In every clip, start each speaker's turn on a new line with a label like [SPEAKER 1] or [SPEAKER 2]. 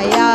[SPEAKER 1] Yeah.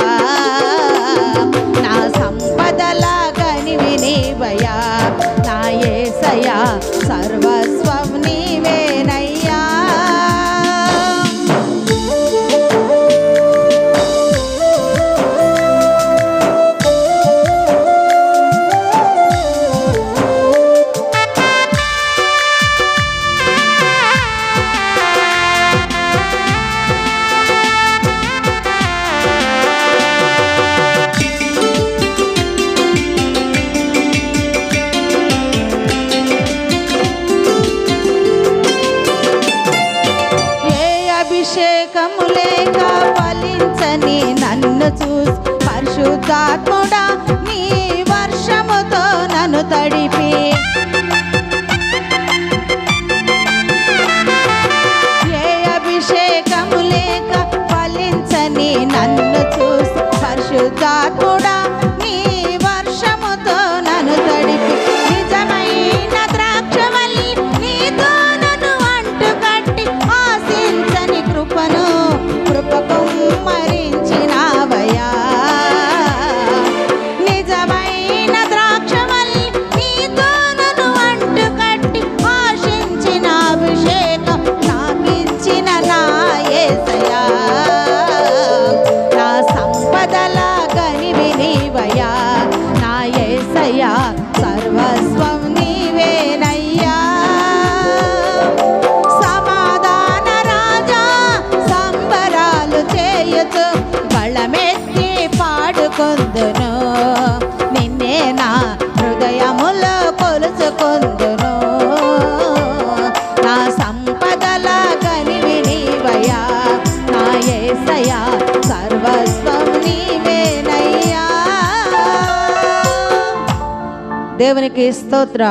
[SPEAKER 1] ದೇವನಿಗೆ ಸ್ತೋತ್ರ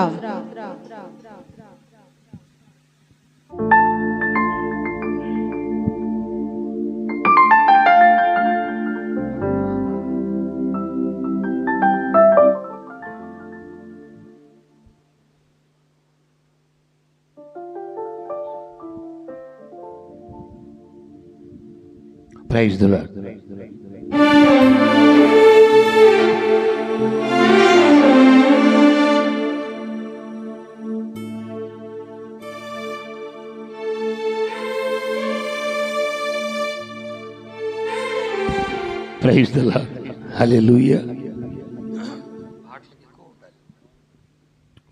[SPEAKER 1] Praise the Lord.
[SPEAKER 2] Praise లూయ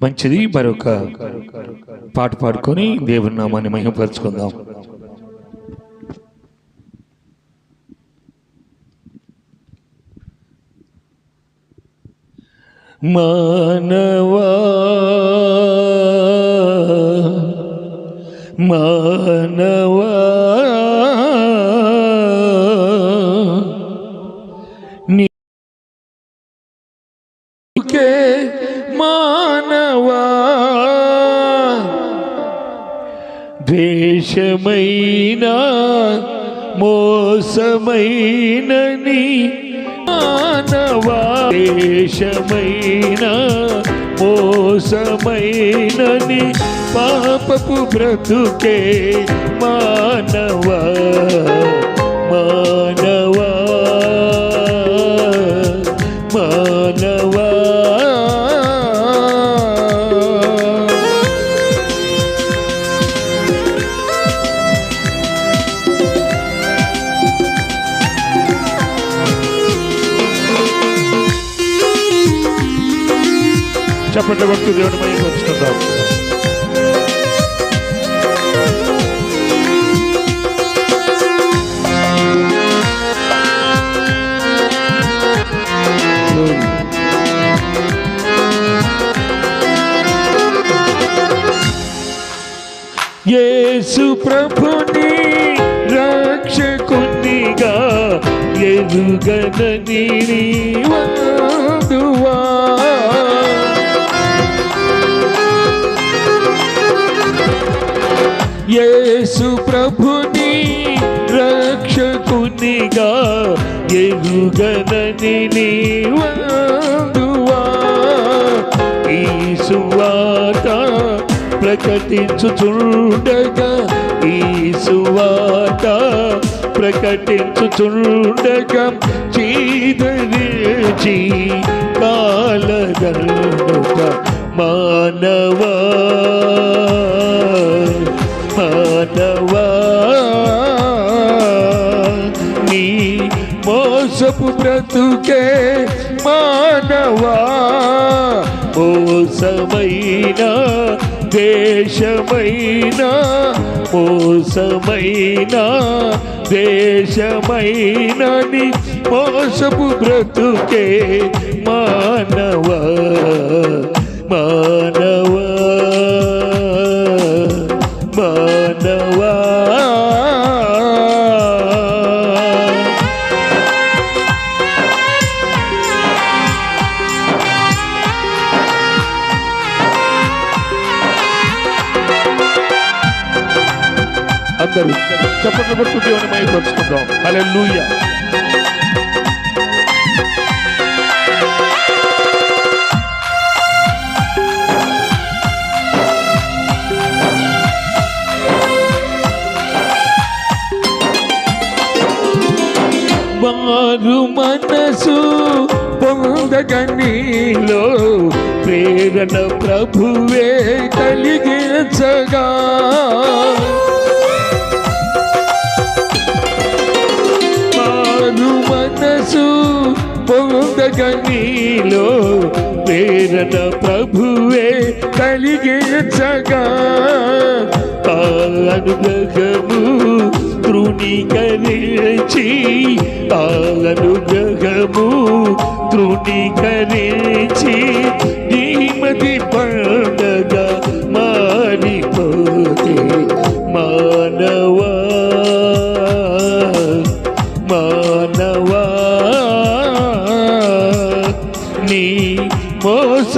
[SPEAKER 2] మంచిది మరొక పాట పాడుకొని దేవుని నామాన్ని మహిమపరచుకుందాం. మానవా మానవా ద్వేషమైన మోసమైన మానవా ద్వేషమైన మోసమైనని పాపపు బ్రతుకే మా నీకు దేవుడి మహిమ వచ్చుకుందాం యేసు ప్రభుని రక్షకునిగా ఎదుగనని నీవా యేసు ప్రభుని రక్షకునిగా ఎరుగనని నీవందువా ఈ సువాత ప్రకటించుచుండగా ఈ సువాత ప్రకటించుచుండగా చీదరిచి కాలగనుక మానవా. బ్రతుకే మానవా? మోసమైన దేశమైన? మోసమైన దేశమైనని మోసపు బ్రతుకే మానవా? చప్పట్లు కొడుతూ దేవుని మైపరుచుకుందాం లూయ వారు మనసు పొందగనీలో ప్రేరణ ప్రభువే కలిగించగా. మారు మనసు పొందగనీలో ప్రేరణ ప్రభువే కలిగించగా ఆ అనుగ్రహము తృణీకరించి అనుగ్రహము తృణీకరించి నీమతి పండగ మారిపోతే మానవ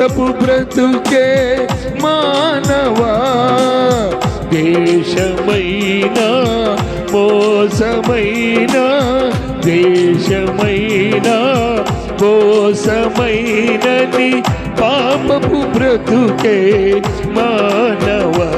[SPEAKER 2] మోసపు బ్రతుకే మానవా? దేశమైనా మోసమైనా దేశమైనా మోసమైనని పాపపు బ్రతుకే మానవా?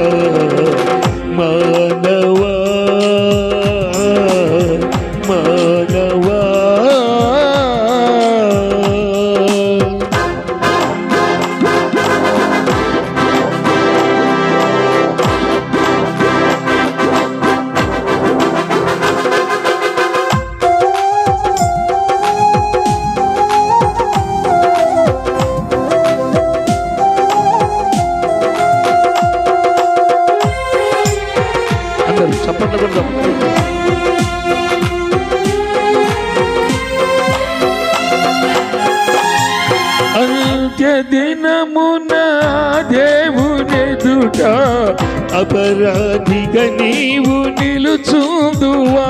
[SPEAKER 2] అపరాధిగా నీవు నిలుచుందువా?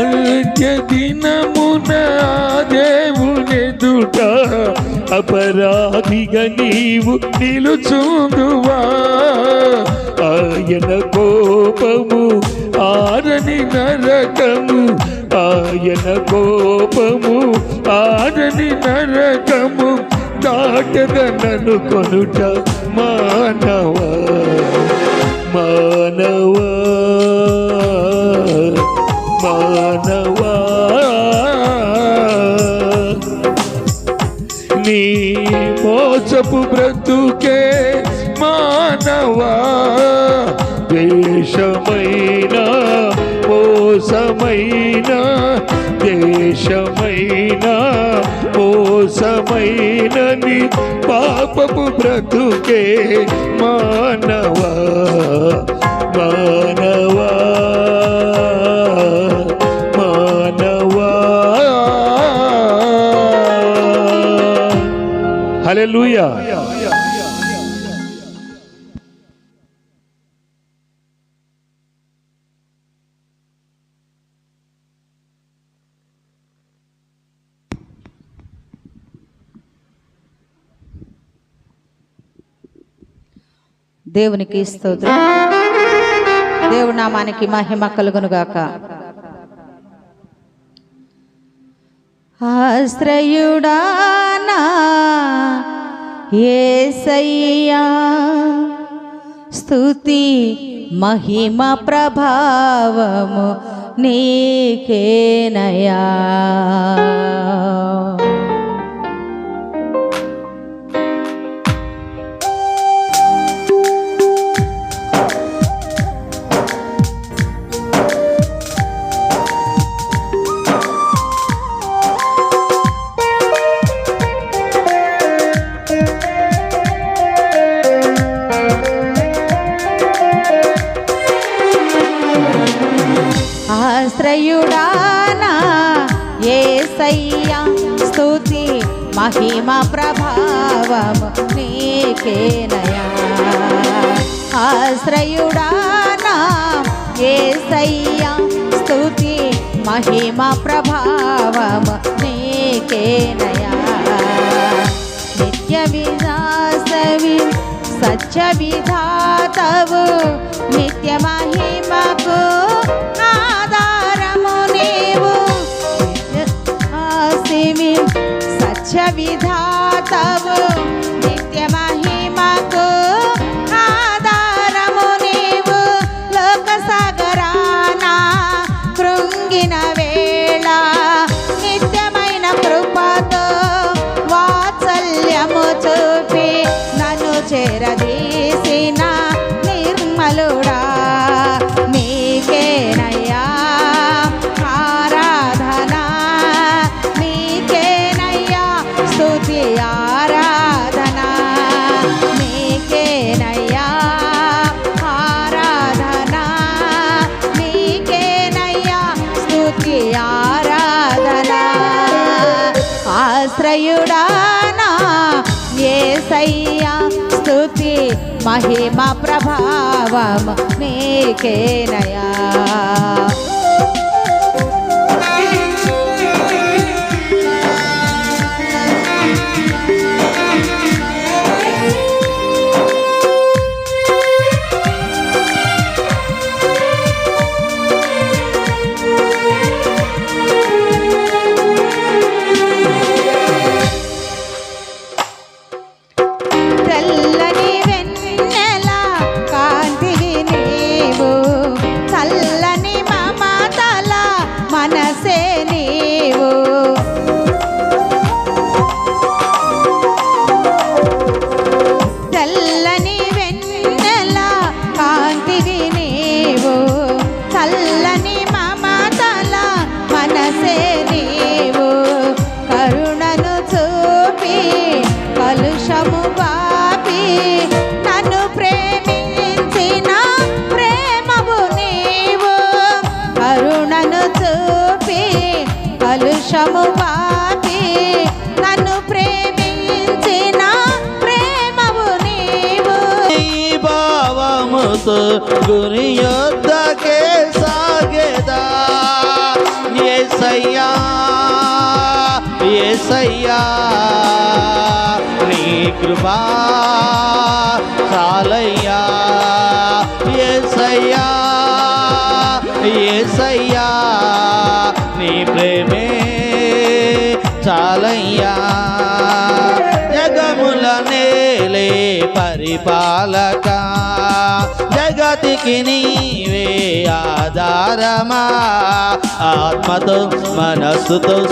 [SPEAKER 2] అంత్య దినమునా అపరాధిగా నీవు నిలుచుందువా ఆయన కోపము ఆరని నరకము. ఆయన కోపము ఆరని నరకము. దాటదనను కొనుట మానవ? మానవ? మానవ? మోసపు బ్రతుకే మానవా? దేశమైన మోసమైన దేశమైన మోసమైనని పాపపు బ్రతుకే మానవా?
[SPEAKER 1] దేవునికి స్తోత్రం. దేవు నామానికి మహిమ కలుగునుగాక. ఆశ్రయుడానా ఏసయ్యా స్తుతి మహిమ ప్రభావము నీకేనయా స్తుతి మహిమ ప్రభావము నీకేనయా ఆశ్రయుడానా ఏసయ్యా స్తుతి మహిమ ప్రభావము నీకేనయా నిత్య విలాసవి సత్య విధాతవు నిత్య మహిమకు ఆధారము যাব। మహిమ ప్రభావం నీకేనయా తెల్లని కలుషము బాపి నన్ను ప్రేమించిన ప్రేమవు నీవు.
[SPEAKER 3] ఈ భావముతో గురి యొద్దకే సాగేదా? ఏసయ్యా ఏసయ్యా నీ కృపా చాలయ్యా ఏసయ్యా ఏసయ్యా నీ ప్రేమే చాలయ్యా. జగముల నేలే పరిపాలక. జగతికి నీవే ఆధారమా. ఆత్మతో మనస్సుతో